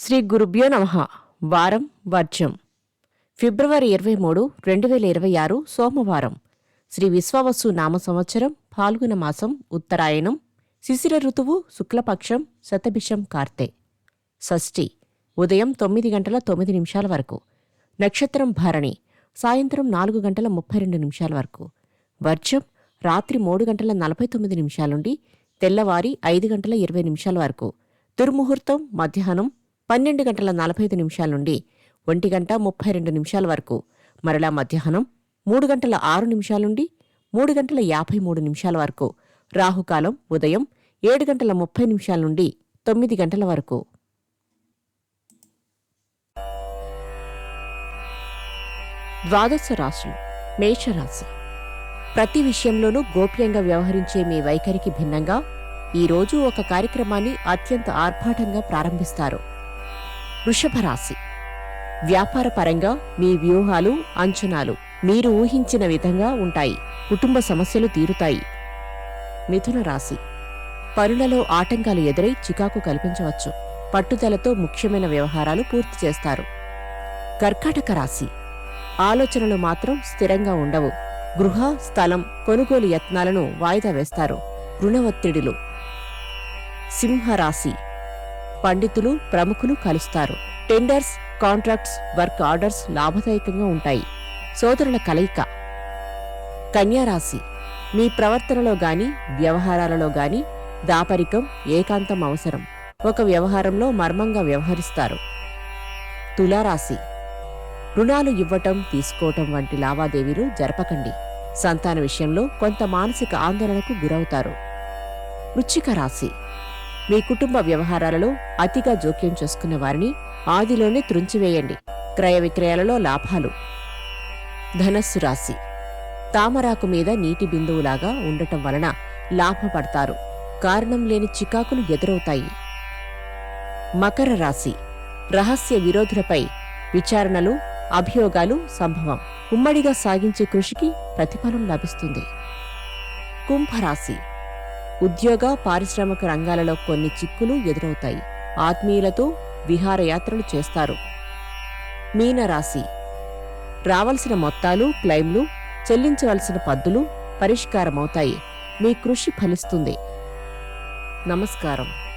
శ్రీ గురుభ్యో నమ. వారం వర్జం ఫిబ్రవరి ఇరవై మూడు రెండు వేల ఇరవై ఆరు సోమవారం. శ్రీ విశ్వవసు నామ సంవత్సరం పాల్గొన మాసం ఉత్తరాయణం. శిశిర ఋతువు శుక్లపక్షం శతభిషం కార్తె. షష్ఠి ఉదయం తొమ్మిది గంటల తొమ్మిది నిమిషాల వరకు. నక్షత్రం భరణి సాయంత్రం నాలుగు గంటల ముప్పై రెండు నిమిషాల వరకు. వర్జం రాత్రి మూడు గంటల నలభై తొమ్మిది నిమిషాల నుండి తెల్లవారి ఐదు గంటల ఇరవై నిమిషాల వరకు. దుర్ముహూర్తం మధ్యాహ్నం పన్నెండు గంటల నలభై ఐదు నిమిషాల నుండి ఒంటి గంట ముప్పై రెండు నిమిషాల వరకు. మరలా మధ్యాహ్నం మూడు గంటల ఆరు నిమిషాల నుండి మూడు గంటల యాభై మూడు నిమిషాల వరకు. రాహుకాలం ఉదయం ఏడు గంటల ముప్పై నిమిషాల నుండి తొమ్మిది గంటల వరకు. ద్వాదశ రాశులు మేషరాశి. ప్రతి విషయంలోనూ గోప్యంగా వ్యవహరించే మీ వైఖరికి భిన్నంగా ఈరోజు ఒక కార్యక్రమాన్ని అత్యంత ఆర్భాటంగా ప్రారంభిస్తారు. వృషభ రాశి వ్యాపారపరంగా మీ వ్యూహాలు అంచనాలు మీరు ఊహించిన విధంగా ఉంటాయి. కుటుంబ సమస్యలు తీరుతాయి. మిథున రాశి. పనులలో ఆటంకాలు ఎదురై చికాకు కల్పించవచ్చు. పట్టుదలతో ముఖ్యమైన వ్యవహారాలు పూర్తి చేస్తారు. కర్కాటక రాశి. ఆలోచనలు మాత్రం స్థిరంగా ఉండవు. గృహ స్థలం కొనుగోలు యత్నాలను వాయిదా వేస్తారు. రుణ ఒత్తిడిలు. సింహరాశి. పండితులు ప్రముఖులు కలుస్తారు. టెండర్స్ కాంట్రాక్ట్స్ వర్క్ ఆర్డర్స్ లాభదాయకంగా ఉంటాయి. సోదరుల కలయిక. కన్యారాశి. మీ ప్రవర్తనలో గాని వ్యవహారాలలో గాని దాపరికం ఏకాంతం అవసరం. ఒక వ్యవహారంలో మర్మంగా వ్యవహరిస్తారు. తులారాశి. రుణాలు ఇవ్వటం తీసుకోవటం వంటి లావాదేవీలు జరపకండి. సంతాన విషయంలో కొంత మానసిక ఆందోళనకు గురవుతారు. వృచ్చిక రాశి. మీ కుటుంబ వ్యవహారాలలో అతిగా జోక్యం చేసుకున్న వారిని ఆదిలోనే త్రుంచివేయండి. క్రయ విక్రయాలలో లాభాలు. ధనస్సు రాశి. తామరాకు మీద నీటి బిందువులాగా ఉండటం వలన లాభపడతారు. కారణం లేని చికాకులు ఎదురవుతాయి. మకర రాశి. రహస్య విరోధులపై విచారణలు అభియోగాలు సంభవం. ఉమ్మడిగా సాగించే కృషికి ప్రతిఫలం లభిస్తుంది. కుంభరాశి. ఉద్యోగ పారిశ్రామిక రంగాలలో కొన్ని చిక్కులు ఎదురవుతాయి. ఆత్మీయులతో విహారయాత్రలు చేస్తారు. మీనరాశి. రావలసిన మొత్తాలు క్లైమ్లు చెల్లించవలసిన పద్దులు పరిష్కారమవుతాయి. మీ కృషి ఫలిస్తుంది. నమస్కారం.